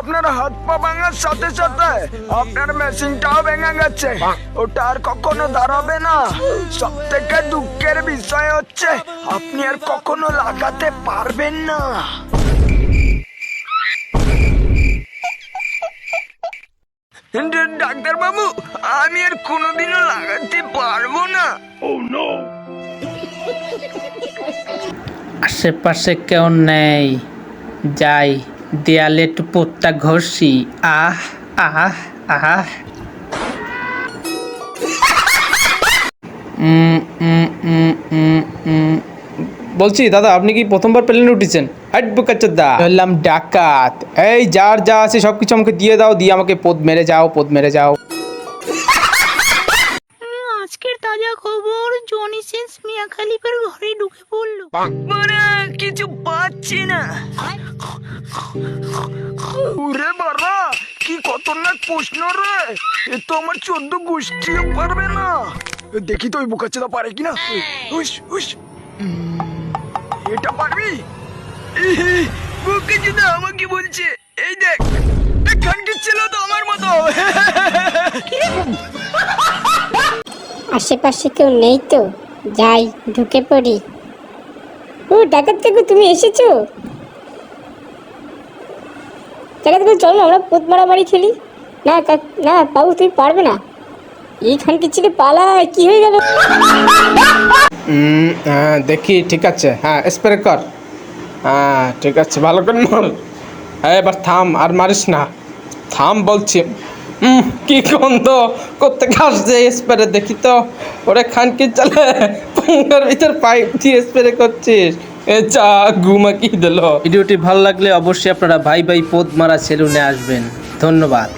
আপনার হাত পা ভাঙার সাথে সাথে আপনার মেশিনটাও ভেঙে গেছে। ওটা আর কখনো দাঁড়াবে না। সব থেকে দুঃখের বিষয় হচ্ছে, আপনি আর কখনো লাগাতে পারবেন না। ডাক্তার বাবু আমি আর কোনোদিনও লাগাতে পারব না। আশেপাশে কেউ নেই। যাই। দেয়ালে একটু পোতটা ঘষি। আহ আহ আহ। বলছি দাদা আপনি কি প্রথমবার প্লেনে উঠেছেন? দা বললাম ডাকাত। এই যার যা আছে সব কিছু আমাকে দিয়ে দাও দিয়ে আমাকে পদ মেরে যাও পদ মেরে যাও। আজকের তাজা খবর জনি সিন্স মিয়া খালিফার ঘরে ঢুকে পড়ল। মানে কিছু পাচ্ছি না। ওরে বাবা কি খতরনাক প্রশ্ন রে। এ তো আমার চোদ্দ গোষ্ঠীও পারবে না। দেখি তো ওই বোকাচ্ছেদা পারে কিনা। উস উস। এটা পারবি? বোকাচ্ছেদা আমাকে বলছে। এই দেখ ছিল তো আমার মতো। আশেপাশে কেউ নেই তো? যাই ঢুকে পড়ি। ও ডাকাত কাকু তুমি এসেছ? ডাকাত কাকু চলো না, আমরা পোত মারামারি খেলি। না না বাবু তুই পারবে না। এইখানকে ছেড়ে পালা কি হয়ে গেল? হ্যাঁ দেখি ঠিক আছে। হ্যাঁ স্প্রে কর। হ্যাঁ ঠিক আছে ভালো করে মার। হ্যাঁ এবার থাম আর মারিস না। থাম বলছি। কি গন্ধ। করতে আসছে স্প্রে দেখি তো ওরে খানকে চলে পঙ্গার ভিতর পাইপ দিয়ে স্প্রে করছিস। চা ঘুমা কি দিল। ভিডিওটি ভালো লাগলে অবশ্যই আপনারা ভাই ভাই পোদ মারা সেলুনে আসবেন। ধন্যবাদ।